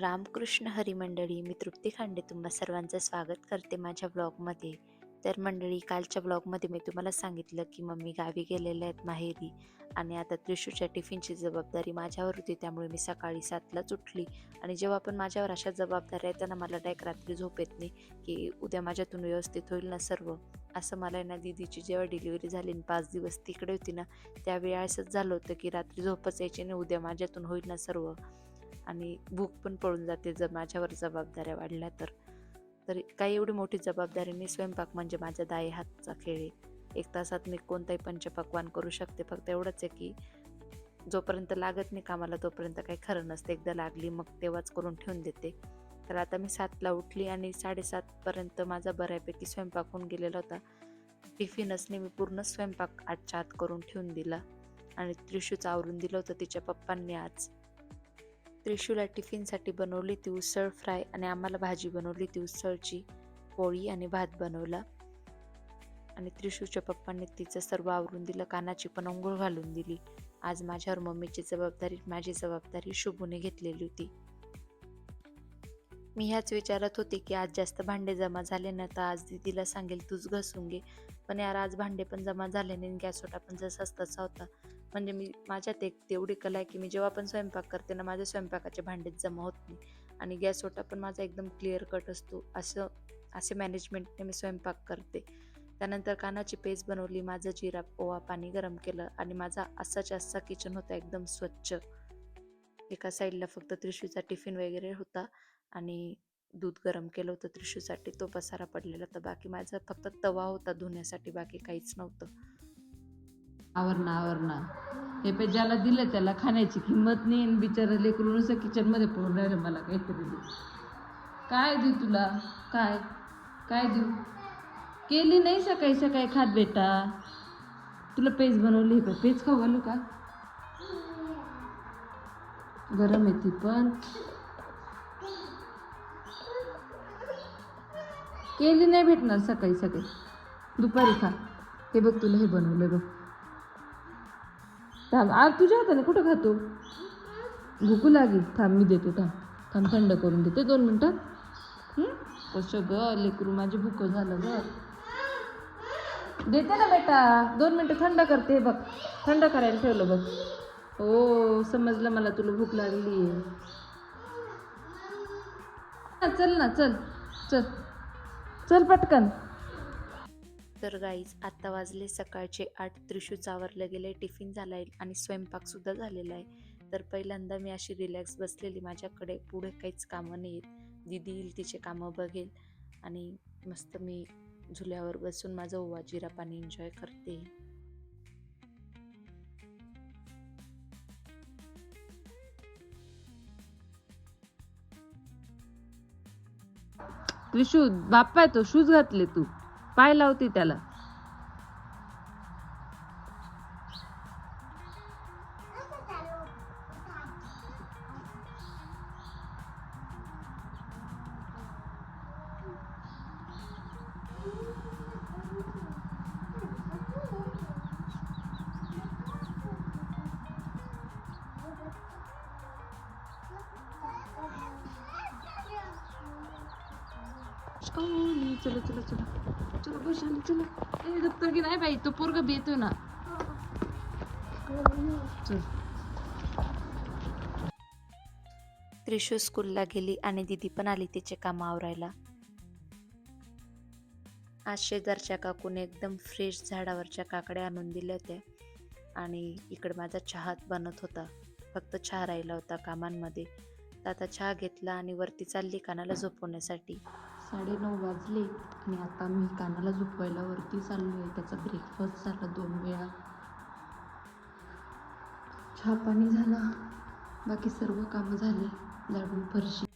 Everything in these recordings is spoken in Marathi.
रामकृष्ण हरी मंडळी मी तृप्ती खांडे तुम्हा सर्वांचं स्वागत करते माझ्या ब्लॉगमध्ये. तर मंडळी कालच्या ब्लॉगमध्ये मी तुम्हाला सांगितलं की मम्मी गावी गेलेल्या आहेत माहेरी आणि आता त्रिशूच्या टिफिनची जबाबदारी माझ्यावर होती त्यामुळे मी सकाळी सातलाच उठली आणि जेव्हा पण माझ्यावर अशा जबाबदाऱ्या येतात ना मला डायक रात्री झोप येत नाही की उद्या माझ्यातून व्यवस्थित होईल ना सर्व असं मला आहे ना दिदीची जेव्हा डिलिव्हरी झाली आणि पाच दिवस तिकडे होती ना त्यावेळी असंच झालं होतं की रात्री झोपच यायची नाही उद्या माझ्यातून होईल ना सर्व. आणि भूक पण पळून जाते जर माझ्यावर जबाबदाऱ्या वाढल्या तर. तर काही एवढी मोठी जबाबदारी मी स्वयंपाक म्हणजे माझ्या दाई हातचा खेळ आहे. एक तासात मी कोणताही पंचपक्वान करू शकते. फक्त एवढंच आहे की जोपर्यंत लागत नाही कामाला तोपर्यंत काही खरं नसतं. एकदा लागली मग तेव्हाच करून ठेवून देते. तर आता मी सातला उठली आणि साडेसातपर्यंत माझा बऱ्यापैकी स्वयंपाक होऊन गेलेला होता. टिफिनसने मी पूर्ण स्वयंपाक आजच्या आत करून ठेवून दिला. आणि त्रिशूचं आवरून दिलं होतं. तिच्या पप्पांनी आज त्रिशूला टिफिनसाठी बनवली ती उसळ फ्राय आणि आम्हाला भाजी बनवली ती उसळची पोळी आणि भात बनवला. आणि त्रिशूच्या पप्पांनी तिचं सर्व आवरून दिलं कानाची पण अंघोळ घालून दिली. आज माझ्यावर मम्मीची जबाबदारी माझी जबाबदारी शुभूने घेतलेली होती. मी ह्याच विचारत होते की आज जास्त भांडे जमा झाले ना तर आज दीदीला सांगेल तूच घसून घे. पण यार आज भांडे पण जमा झाले नाही गॅस होता पण जसाच तसा होता म्हणजे मी माझ्यात एक तेवढी कला आहे की मी जेव्हा पण स्वयंपाक करते ना माझ्या स्वयंपाकाचे भांडेच जमा होत नाही. आणि गॅस ओटा पण माझा एकदम क्लिअर कट असतो. असं असे मॅनेजमेंटने मी स्वयंपाक करते. त्यानंतर कानाची पेस्ट बनवली माझं जिरा ओवा पाणी गरम केलं आणि माझा असाच्या असा किचन होता एकदम स्वच्छ. एका साईडला फक्त त्रिशूचा टिफिन वगैरे होता. आणि दूध गरम केलं होतं त्रिशूसाठी तो पसारा पडलेला तर बाकी माझा फक्त तवा होता धुण्यासाठी. बाकी काहीच नव्हतं. आवरणा आवरणा. हे पे ज्याला दिलं त्याला खाण्याची किंमत नाही. आणि बिचारा लेकरून नुसतं किचनमध्ये पडून राहिलं मला काहीतरी दे काय देऊ तुला? काय? काय देऊ? केली नाही सकाळी सकाळी खात बेटा. तुला पेज बनवली हे पेज खाऊ घालू का? गरम येते पण. केली नाही भेटणार सकाळी सकाळी दुपारी खा. हे बघ तुला हे बनवलं बघ. थांब आज तुझ्या हाताने कुठं खातो? भूकू लागेल. थांब मी देतो थांब. थांब थंड करून देते. दोन मिनटात कसं ग लेकरू माझी भूक झालं ग. देते ना बेटा. दोन मिनटं थंड करते हे बघ. थंड करायला ठेवलं बघ. हो समजलं मला तुला भूक लागली आहे चल ना चल. चल. चल पटकन. तर गाईज आत्ता वाजले सकाळचे आठ. त्रिशू चावरलं गेले टिफिन झाला आहे आणि स्वयंपाकसुद्धा झालेला आहे. तर पहिल्यांदा मी अशी रिलॅक्स बसलेली माझ्याकडे. पुढे काहीच कामं नाही आहेत दिदी येईल तिचे कामं बघेल आणि मस्त मी झुल्यावर बसून माझं ओवा जिरा पाणी एन्जॉय करते. त्रिशू बाप्पा आहे तो शूज घातले तू. पाय लावते त्याला. चलो चलो चलो. चलो चलो. ए दप्तर की नाही बाई तो पोरग बेतो ना. चल. त्रिशू स्कूलला गेली आणि दिदी पण आली तिचे काम आवरायला. आज शेजारच्या काकूने एकदम फ्रेश झाडावरच्या काकड्या आणून दिल्या होत्या. आणि इकडे माझा चहात बनत होता. फक्त चहा राहिला होता कामांमध्ये. तर आता चहा घेतला आणि वरती चालली कानाला झोपवण्यासाठी. साडेनऊ वाजले आणि आता मी कानाला झोपवायला वरती चाललो आहे त्याचा ब्रेकफास्ट झाला दोन वेळा. चहा पाणी झाला. बाकी सर्व कामं झाले. झाडून फरशी.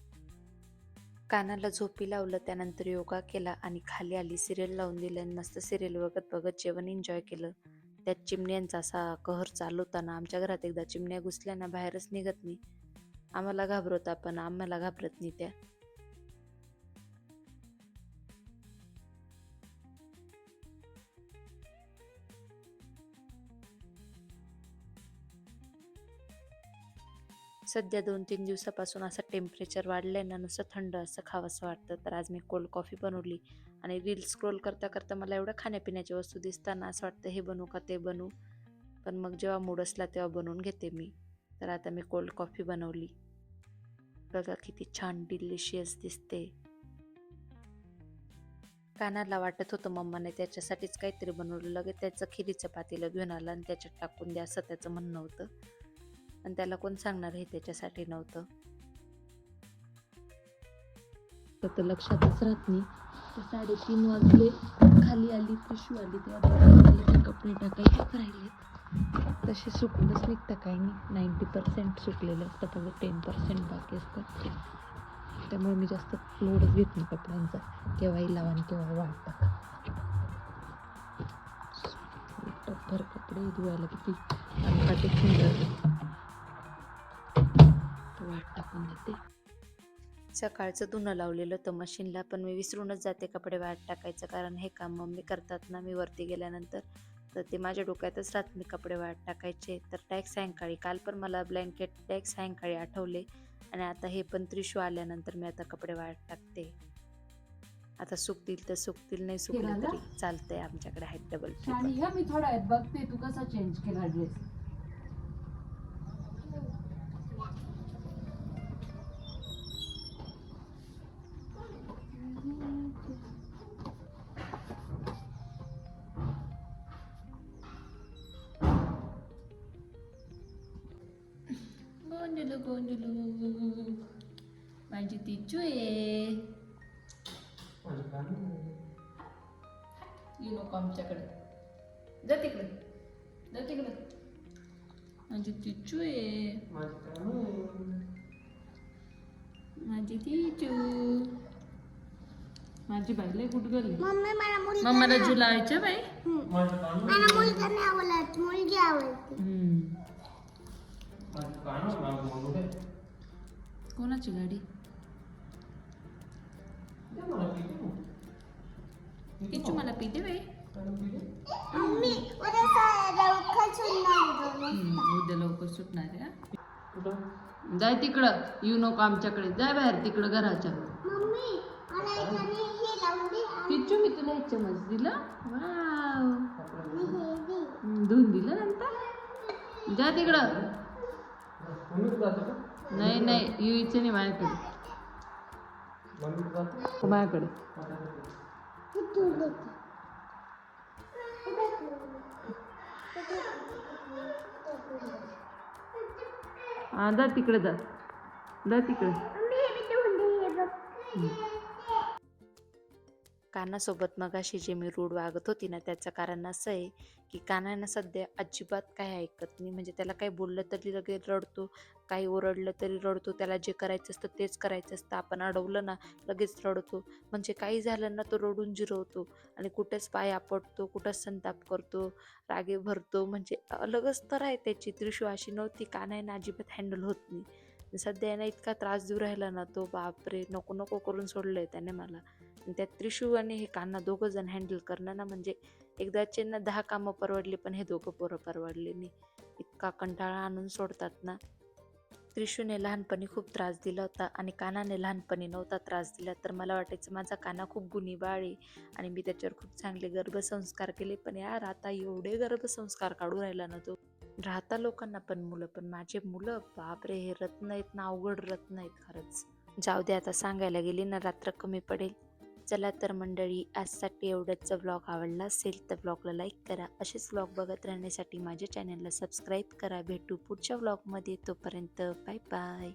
कानाला झोपी लावलं त्यानंतर योगा केला आणि खाली आली सिरियल लावून दिलं आणि मस्त सिरियल बघत बघत जेवण एन्जॉय केलं. त्यात चिमण्यांचा असा कहर चालू होता ना आमच्या घरात एकदा चिमण्या घुसल्या ना बाहेरच निघत नाही. आम्हाला घाबरवता पण आम्हाला घाबरत नाही त्या. सध्या दोन तीन दिवसापासून असं टेम्परेचर वाढलंय ना नुसतं थंड असं खावंसं वाटतं. तर आज मी कोल्ड कॉफी बनवली आणि रील स्क्रोल करता करता मला एवढं खाण्यापिण्याच्या वस्तू दिसताना असं वाटतं हे बनवू का ते बनवू? पण मग जेव्हा मूड असला तेव्हा बनवून घेते मी. तर आता मी कोल्ड कॉफी बनवली. बघा किती छान डिलिशियस दिसते. कानाला वाटत होतं मम्माने त्याच्यासाठीच काहीतरी बनवलं. लगेच त्याचं खिरीचं पातेलं घेऊन आलं आणि त्याच्यात टाकून द्या असं त्याचं म्हणणं होतं. आणि त्याला कोण सांगणार हे त्याच्यासाठी नव्हतं. तर लक्षातच राहत नाही. तर साडेतीन वाजले खाली आली पिशू आली तेव्हा कपडे टाकायचेच राहिले. तसे सुकूनच निघतं काही नाही. नाईंटी पर्सेंट सुकलेले असतं फक्त टेन पर्सेंट बाकी असतात त्यामुळे मी जास्त लोडच घेत नाही कपड्यांचा. केव्हाही लावा आणि केव्हा वाट टाका टप्पर कपडे धुवायला किती सुंदर टाकून देते. सकाळचं धुणं लावलेलं होतं मशीनला पण मी विसरूनच जाते कपडे वाट टाकायचं कारण हे काम मम्मी करतात ना मी वरती गेल्यानंतर. तर ते माझ्या डोक्यातच राहत मी कपडे वाट टाकायचे. तर टॅक्स सायंकाळी काल पण मला ब्लँकेट टॅक्स सायंकाळी आठवले. आणि आता हे पण त्रिशू आल्यानंतर मी आता कपडे वाट टाकते. आता सुकतील तर सुकतील नाही सुकले? तरी चालतंय आमच्याकडे आहेत डबल मी थोडा बघते तू कसा चेंज केला ड्रेस गोंजलू गोंजलू माझी तिचू आहे येऊ नको आमच्याकडे जा तिकडे जा तिकडे माझी तिचू आहे माझी तिचू माझी बाई लय गुडगल आहे. मम्मी मला मुलगा मम्माला जुलायच्या बाई मला मुलगा नाही आवडत मुलगी आवडते हम्म. कोणाची गाडी? तिचू मला पिते बाई. मम्मी उद्या लवकर सुटणार आहे? जाय तिकडं. येऊ नको आमच्याकडे. जाय बाहेर तिकडं घराच्या. हे? पिच्चू मी तुला एक चमच दिला. वाव. धुवून दिलं नंतर. जा तिकडं. नाही नाही युईचं नाही माझ्याकडे. माझ्याकडे. हे हा जा तिकडे जा. जा तिकडे. मम्मी हे हे बघ. कानासोबत मगाशी जे मी रूढ वागत होती ना त्याचं कारण असं आहे की कानानं सध्या अजिबात काय ऐकत नाही. म्हणजे त्याला काही बोललं तरी लगेच रडतो काही ओरडलं तरी रडतो त्याला जे करायचं असतं तेच करायचं असतं. आपण अडवलं ना लगेच रडतो. म्हणजे काही झालं ना तो रडून जिरवतो आणि कुठेच पाय आपटतो कुठंच संताप करतो रागे भरतो. म्हणजे अलगच तर आहे त्याची त्रिशू अशी नव्हती कानायनं अजिबात हँडल होत नाही. सध्या यानं इतका त्रास देऊ राहिला ना तो बापरे! नको नको करून सोडलंय त्याने मला. त्यात त्रिशू आणि हे कान्हा दोघं जण हँडल करणं ना म्हणजे एकदाचे ना दहा कामं परवडली पण हे दोघं पोरं परवडले नाही. इतका कंटाळा आणून सोडतात ना. त्रिशूने लहानपणी खूप त्रास दिला होता आणि कानाने लहानपणी नव्हता त्रास दिला तर मला वाटायचं माझा काना खूप गुणी बाळ आहे आणि मी त्याच्यावर खूप चांगले गर्भसंस्कार केले पण यार आता एवढे गर्भसंस्कार काढू राहिला ना तो. राहता लोकांना पण मुलं पण माझे मुलं बापरे हे रत्न आहेत ना अवघड रत्न आहेत खरंच. जाऊ दे आता सांगायला गेली ना रात्र कमी पडेल. चला तर मंडळी आजसाठी एवढंच. ब्लॉग आवडला असेल तर ब्लॉगला लाईक करा. असेच ब्लॉग बघत राहण्यासाठी माझ्या चॅनलला सबस्क्राईब करा. भेटू पुढच्या ब्लॉगमध्ये तोपर्यंत बाय बाय.